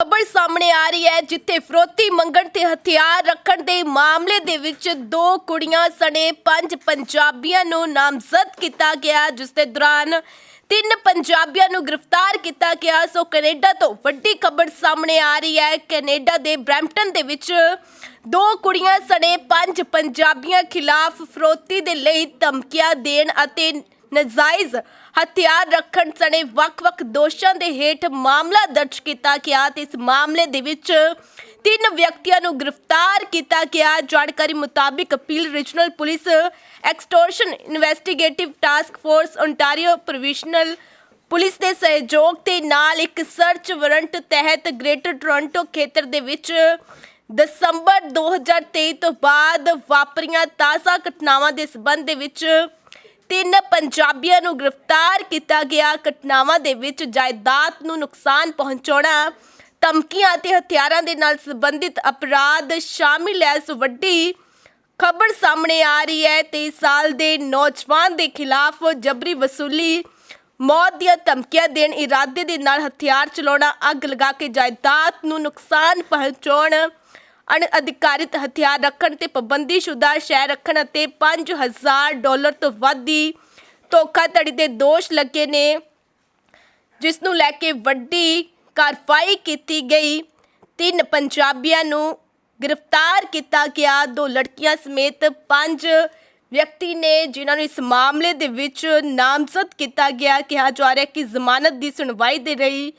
ਖਬਰ ਸਾਹਮਣੇ ਆ ਰਹੀ ਹੈ, ਜਿੱਥੇ ਫਰੋਤੀ ਮੰਗਣ ਤੇ ਹਥਿਆਰ ਰੱਖਣ ਦੇ ਮਾਮਲੇ ਦੇ ਵਿੱਚ ਦੋ ਕੁੜੀਆਂ ਸਣੇ ਪੰਜ ਪੰਜਾਬੀਆਂ ਨੂੰ ਨਾਮਜ਼ਦ ਕੀਤਾ ਗਿਆ, ਜਿਸ ਦੇ ਦੌਰਾਨ ਤਿੰਨ ਪੰਜਾਬੀਆਂ ਨੂੰ ਗ੍ਰਿਫਤਾਰ ਕੀਤਾ ਗਿਆ। ਸੋ ਕੈਨੇਡਾ ਤੋਂ ਵੱਡੀ ਖਬਰ ਸਾਹਮਣੇ ਆ ਰਹੀ ਹੈ, ਕੈਨੇਡਾ ਦੇ ਬ੍ਰੈਂਪਟਨ ਦੇ ਵਿੱਚ ਦੋ ਕੁੜੀਆਂ ਸਣੇ ਪੰਜ ਪੰਜਾਬੀਆਂ ਖਿਲਾਫ ਫਰੋਤੀ ਦੇ ਲਈ ਧਮਕੀਆਂ ਦੇਣ ਅਤੇ ਨਜਾਇਜ਼ ਹਥਿਆਰ ਰੱਖਣ ਸਣੇ ਵੱਖ-ਵੱਖ ਦੋਸ਼ਾਂ ਦੇ ਹੇਠ ਮਾਮਲਾ ਦਰਜ ਕੀਤਾ ਗਿਆ ਤੇ ਇਸ ਮਾਮਲੇ ਦੇ ਵਿੱਚ ਤਿੰਨ ਵਿਅਕਤੀਆਂ ਨੂੰ ਗ੍ਰਿਫਤਾਰ ਕੀਤਾ ਗਿਆ। ਜਾਣਕਾਰੀ ਮੁਤਾਬਿਕ Peel regional police extortion investigative task force Ontario provincial police ਦੇ ਸਹਿਯੋਗ ਤੇ ਨਾਲ ਇੱਕ ਸਰਚ ਵਾਰੰਟ ਤਹਿਤ ਗ੍ਰੇਟਰ ਟੋਰਾਂਟੋ ਖੇਤਰ ਦੇ ਵਿੱਚ ਦਸੰਬਰ 2023 ਤੋਂ ਬਾਅਦ ਵਾਪਰੀਆਂ ਤਾਜ਼ਾ ਘਟਨਾਵਾਂ ਦੇ ਸਬੰਧ ਦੇ ਵਿੱਚ ਤਿੰਨ ਪੰਜਾਬੀਆਂ ਨੂੰ ਗ੍ਰਿਫਤਾਰ ਕੀਤਾ ਗਿਆ। ਘਟਨਾਵਾਂ ਦੇ ਵਿੱਚ ਜਾਇਦਾਦ ਨੂੰ ਨੁਕਸਾਨ ਪਹੁੰਚਾਉਣਾ, ਧਮਕੀਆਂ ਅਤੇ ਹਥਿਆਰਾਂ ਦੇ ਨਾਲ ਸੰਬੰਧਿਤ ਅਪਰਾਧ ਸ਼ਾਮਿਲ ਹੈ। ਇਸ ਵੱਡੀ ਖਬਰ ਸਾਹਮਣੇ ਆ ਰਹੀ ਹੈ। 23 ਸਾਲ ਦੇ ਨੌਜਵਾਨ ਦੇ ਖਿਲਾਫ ਜਬਰੀ ਵਸੂਲੀ, ਮੌਤ ਦੀਆਂ ਧਮਕੀਆਂ ਦੇਣ, ਇਰਾਦੇ ਦੇ ਨਾਲ ਹਥਿਆਰ ਚਲਾਉਣਾ, ਅੱਗ ਲਗਾ ਕੇ ਜਾਇਦਾਦ ਨੂੰ ਨੁਕਸਾਨ ਪਹੁੰਚਾਉਣ ਅਣਅਧਿਕਾਰਿਤ ਹਥਿਆਰ ਰੱਖਣ ਤੇ ਪਾਬੰਦੀਸ਼ੁਦਾ ਸ਼ੈ ਰੱਖਣ ਅਤੇ 5000 ਡਾਲਰ ਤੋਂ ਵੱਧ ਦੀ ਧੋਖਾਧੜੀ ਦੇ ਦੋਸ਼ ਲੱਗੇ ਨੇ ਜਿਸ ਨੂੰ ਲੈ ਕੇ ਵੱਡੀ ਕਾਰਵਾਈ ਕੀਤੀ ਗਈ। ਤਿੰਨ ਪੰਜਾਬੀਆਂ ਨੂੰ ਗ੍ਰਿਫਤਾਰ ਕੀਤਾ ਗਿਆ। ਦੋ ਲੜਕੀਆਂ ਸਮੇਤ ਪੰਜ ਵਿਅਕਤੀ ਨੇ, ਜਿਨ੍ਹਾਂ ਨੂੰ ਇਸ ਮਾਮਲੇ ਦੇ ਵਿੱਚ ਨਾਮਜ਼ਦ ਕੀਤਾ ਗਿਆ। ਕਿਹਾ ਜਾ ਰਿਹਾ ਕਿ ਜ਼ਮਾਨਤ ਦੀ ਸੁਣਵਾਈ ਦੇ ਰਹੀ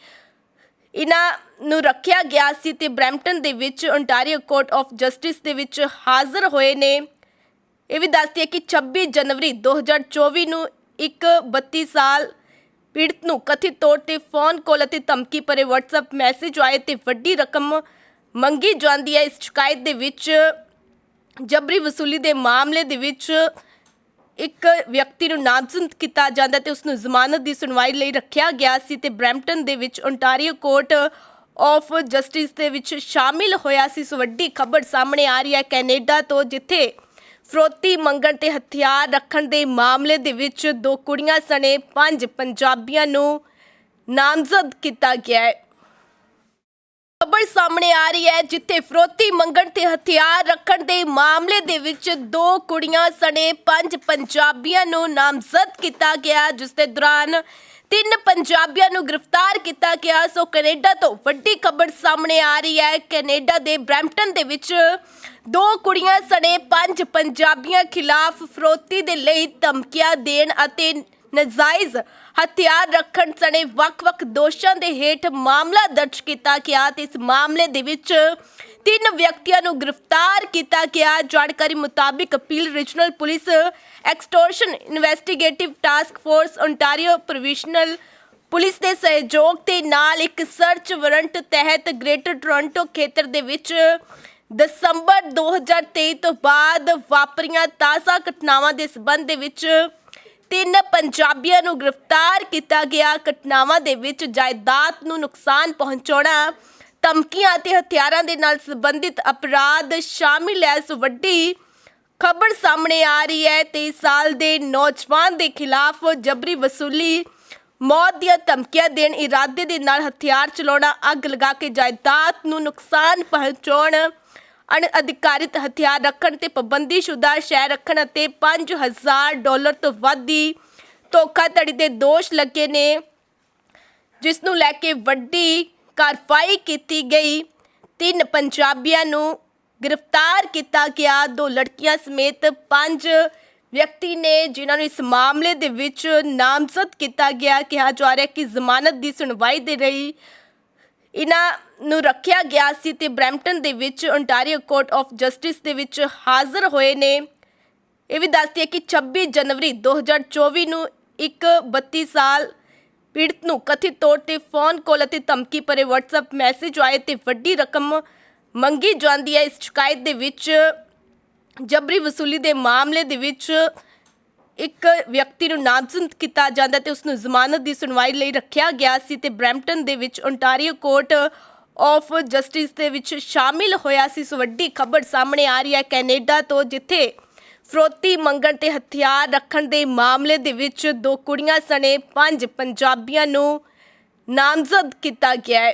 ਇਹਨਾਂ ਨੂੰ ਰੱਖਿਆ ਗਿਆ ਸੀ ਤੇ ਬ੍ਰੈਂਪਟਨ ਦੇ ਵਿੱਚ ਓਨਟਾਰੀਓ ਕੋਰਟ ਆਫ ਜਸਟਿਸ ਦੇ ਵਿੱਚ ਹਾਜ਼ਰ ਹੋਏ ਨੇ। ਇਹ ਵੀ ਦੱਸਦੀ ਹੈ ਕਿ 26 ਜਨਵਰੀ 2024 ਨੂੰ ਇੱਕ 32 ਸਾਲ ਪੀੜਤ ਨੂੰ ਕਥਿਤ ਤੌਰ ਤੇ ਫੋਨ ਕਾਲ ਅਤੇ ਧਮਕੀ ਭਰੇ WhatsApp ਮੈਸੇਜ ਆਏ ਤੇ ਵੱਡੀ ਰਕਮ ਮੰਗੀ ਜਾਂਦੀ ਹੈ। ਇਸ ਸ਼ਿਕਾਇਤ ਦੇ ਵਿੱਚ ਜਬਰੀ ਵਸੂਲੀ ਦੇ ਮਾਮਲੇ ਦੇ ਵਿੱਚ ਇੱਕ ਵਿਅਕਤੀ ਨੂੰ ਨਾਮਜ਼ਦ ਕੀਤਾ ਜਾਂਦਾ ਤੇ ਉਸ ਨੂੰ ਜ਼ਮਾਨਤ ਦੀ ਸੁਣਵਾਈ ਲਈ ਰੱਖਿਆ ਗਿਆ ਸੀ ਤੇ ਬ੍ਰੈਂਪਟਨ ਦੇ ਵਿੱਚ ਓਨਟਾਰੀਓ ਕੋਰਟ ਆਫ ਜਸਟਿਸ ਦੇ ਵਿੱਚ ਸ਼ਾਮਿਲ ਹੋਇਆ ਸੀ। ਸੋ ਵੱਡੀ ਖਬਰ ਸਾਹਮਣੇ ਆ ਰਹੀ ਹੈ ਕੈਨੇਡਾ ਤੋਂ, ਜਿੱਥੇ ਫਰੋਤੀ ਮੰਗਣ ਤੇ ਹਥਿਆਰ ਰੱਖਣ ਦੇ ਮਾਮਲੇ ਦੇ ਵਿੱਚ ਦੋ ਕੁੜੀਆਂ ਸਣੇ ਪੰਜ ਪੰਜਾਬੀਆਂ ਨੂੰ ਨਾਮਜ਼ਦ ਕੀਤਾ ਗਿਆ ਹੈ। ਖਬਰ ਸਾਹਮਣੇ ਆ ਰਹੀ ਹੈ ਜਿੱਥੇ ਫਰੋਤੀ ਮੰਗਣ ਤੇ ਹਥਿਆਰ ਰੱਖਣ ਦੇ ਮਾਮਲੇ ਦੇ ਵਿੱਚ ਦੋ ਕੁੜੀਆਂ ਸਣੇ ਪੰਜ ਪੰਜਾਬੀਆਂ ਨੂੰ ਨਾਮਜ਼ਦ ਕੀਤਾ ਗਿਆ, ਜਿਸ ਦੇ ਦੌਰਾਨ ਤਿੰਨ ਪੰਜਾਬੀਆਂ ਨੂੰ ਗ੍ਰਿਫਤਾਰ ਕੀਤਾ ਗਿਆ। ਸੋ ਕੈਨੇਡਾ ਤੋਂ ਵੱਡੀ ਖਬਰ ਸਾਹਮਣੇ ਆ ਰਹੀ ਹੈ। ਕੈਨੇਡਾ ਦੇ ਬ੍ਰੈਂਪਟਨ ਦੇ ਵਿੱਚ ਦੋ ਕੁੜੀਆਂ ਸਣੇ ਪੰਜ ਪੰਜਾਬੀਆਂ ਖਿਲਾਫ ਫਰੋਤੀ ਦੇ ਲਈ ਧਮਕੀਆਂ ਦੇਣ ਅਤੇ ਨਜਾਇਜ਼ ਹਥਿਆਰ ਰੱਖਣ ਸਣੇ ਵੱਖ-ਵੱਖ ਦੋਸ਼ਾਂ ਦੇ ਹੇਠ ਮਾਮਲਾ ਦਰਜ ਕੀਤਾ ਗਿਆ ਤੇ ਇਸ ਮਾਮਲੇ ਦੇ ਵਿੱਚ ਤਿੰਨ ਵਿਅਕਤੀਆਂ ਨੂੰ ਗ੍ਰਿਫਤਾਰ ਕੀਤਾ ਗਿਆ। ਜਾਣਕਾਰੀ ਮੁਤਾਬਿਕ Peel regional police extortion investigative task force Ontario provincial police ਦੇ ਸਹਿਯੋਗ ਤੇ ਨਾਲ ਇੱਕ ਸਰਚ ਵਾਰੰਟ ਤਹਿਤ ਗ੍ਰੇਟਰ ਟੋਰਾਂਟੋ ਖੇਤਰ ਦੇ ਵਿੱਚ ਦਸੰਬਰ 2023 ਤੋਂ ਬਾਅਦ ਵਾਪਰੀਆਂ ਤਾਜ਼ਾ ਘਟਨਾਵਾਂ ਦੇ ਸਬੰਧ ਦੇ ਵਿੱਚ ਤਿੰਨ ਪੰਜਾਬੀਆਂ ਨੂੰ ਗ੍ਰਿਫਤਾਰ ਕੀਤਾ ਗਿਆ। ਘਟਨਾਵਾਂ ਦੇ ਵਿੱਚ ਜਾਇਦਾਦ ਨੂੰ ਨੁਕਸਾਨ ਪਹੁੰਚਾਉਣਾ, ਧਮਕੀਆਂ ਅਤੇ ਹਥਿਆਰਾਂ ਦੇ ਨਾਲ ਸੰਬੰਧਿਤ ਅਪਰਾਧ ਸ਼ਾਮਿਲ ਹੈ। ਇਸ ਵੱਡੀ ਖਬਰ ਸਾਹਮਣੇ ਆ ਰਹੀ ਹੈ। 23 ਸਾਲ ਦੇ ਨੌਜਵਾਨ ਦੇ ਖਿਲਾਫ ਜਬਰੀ ਵਸੂਲੀ, ਮੌਤ ਦੀਆਂ ਧਮਕੀਆਂ ਦੇਣ, ਇਰਾਦੇ ਦੇ ਨਾਲ ਹਥਿਆਰ ਚਲਾਉਣਾ, ਅੱਗ ਲਗਾ ਕੇ ਜਾਇਦਾਦ ਨੂੰ ਨੁਕਸਾਨ ਪਹੁੰਚਾਉਣ ਅਣਅਧਿਕਾਰਿਤ ਹਥਿਆਰ ਰੱਖਣ ਤੇ ਪਾਬੰਦੀਸ਼ੁਦਾ ਸ਼ੈ ਰੱਖਣ ਅਤੇ 5000 ਡਾਲਰ ਤੋਂ ਵੱਧ ਦੀ ਧੋਖਾਧੜੀ ਦੇ ਦੋਸ਼ ਲੱਗੇ ਨੇ ਜਿਸ ਨੂੰ ਲੈ ਕੇ ਵੱਡੀ ਕਾਰਵਾਈ ਕੀਤੀ ਗਈ। ਤਿੰਨ ਪੰਜਾਬੀਆਂ ਨੂੰ ਗ੍ਰਿਫਤਾਰ ਕੀਤਾ ਗਿਆ। ਦੋ ਲੜਕੀਆਂ ਸਮੇਤ ਪੰਜ ਵਿਅਕਤੀ ਨੇ, ਜਿਨ੍ਹਾਂ ਨੂੰ ਇਸ ਮਾਮਲੇ ਦੇ ਵਿੱਚ ਨਾਮਜ਼ਦ ਕੀਤਾ ਗਿਆ। ਕਿਹਾ ਜਾ ਰਿਹਾ ਕਿ ਜ਼ਮਾਨਤ ਦੀ ਸੁਣਵਾਈ ਦੇ ਰਹੀ ਇਹਨਾਂ ਨੂੰ ਰੱਖਿਆ ਗਿਆ ਸੀ ਤੇ ਬ੍ਰੈਂਪਟਨ ਦੇ ਵਿੱਚ ਓਨਟਾਰੀਓ ਕੋਰਟ ਆਫ ਜਸਟਿਸ ਦੇ ਵਿੱਚ ਹਾਜ਼ਰ ਹੋਏ ਨੇ। ਇਹ ਵੀ ਦੱਸਦੀ ਹੈ ਕਿ 26 ਜਨਵਰੀ 2024 ਨੂੰ ਇੱਕ 32 ਸਾਲ ਪੀੜਤ ਨੂੰ ਕਥਿਤ ਤੌਰ ਤੇ ਫੋਨ ਕਾਲ ਅਤੇ ਧਮਕੀ ਭਰੇ WhatsApp ਮੈਸੇਜ ਆਏ ਤੇ ਵੱਡੀ ਰਕਮ ਮੰਗੀ ਜਾਂਦੀ ਹੈ। ਇਸ ਸ਼ਿਕਾਇਤ ਦੇ ਵਿੱਚ ਜਬਰੀ ਵਸੂਲੀ ਦੇ ਮਾਮਲੇ ਦੇ ਵਿੱਚ ਇੱਕ ਵਿਅਕਤੀ ਨੂੰ ਨਾਮਜ਼ਦ ਕੀਤਾ ਜਾਂਦਾ ਤੇ ਉਸ ਨੂੰ ਜ਼ਮਾਨਤ ਦੀ ਸੁਣਵਾਈ ਲਈ ਰੱਖਿਆ ਗਿਆ ਸੀ ਤੇ ਬ੍ਰੈਂਪਟਨ ਦੇ ਵਿੱਚ ਓਨਟਾਰੀਓ ਕੋਰਟ ਆਫ ਜਸਟਿਸ ਦੇ ਵਿੱਚ ਸ਼ਾਮਿਲ ਹੋਇਆ ਸੀ। ਸੋ ਵੱਡੀ ਖਬਰ ਸਾਹਮਣੇ ਆ ਰਹੀ ਹੈ ਕੈਨੇਡਾ ਤੋਂ, ਜਿੱਥੇ ਫਰੋਤੀ ਮੰਗਣ ਤੇ ਹਥਿਆਰ ਰੱਖਣ ਦੇ ਮਾਮਲੇ ਦੇ ਵਿੱਚ ਦੋ ਕੁੜੀਆਂ ਸਣੇ ਪੰਜ ਪੰਜਾਬੀਆਂ ਨੂੰ ਨਾਮਜ਼ਦ ਕੀਤਾ ਗਿਆ ਹੈ।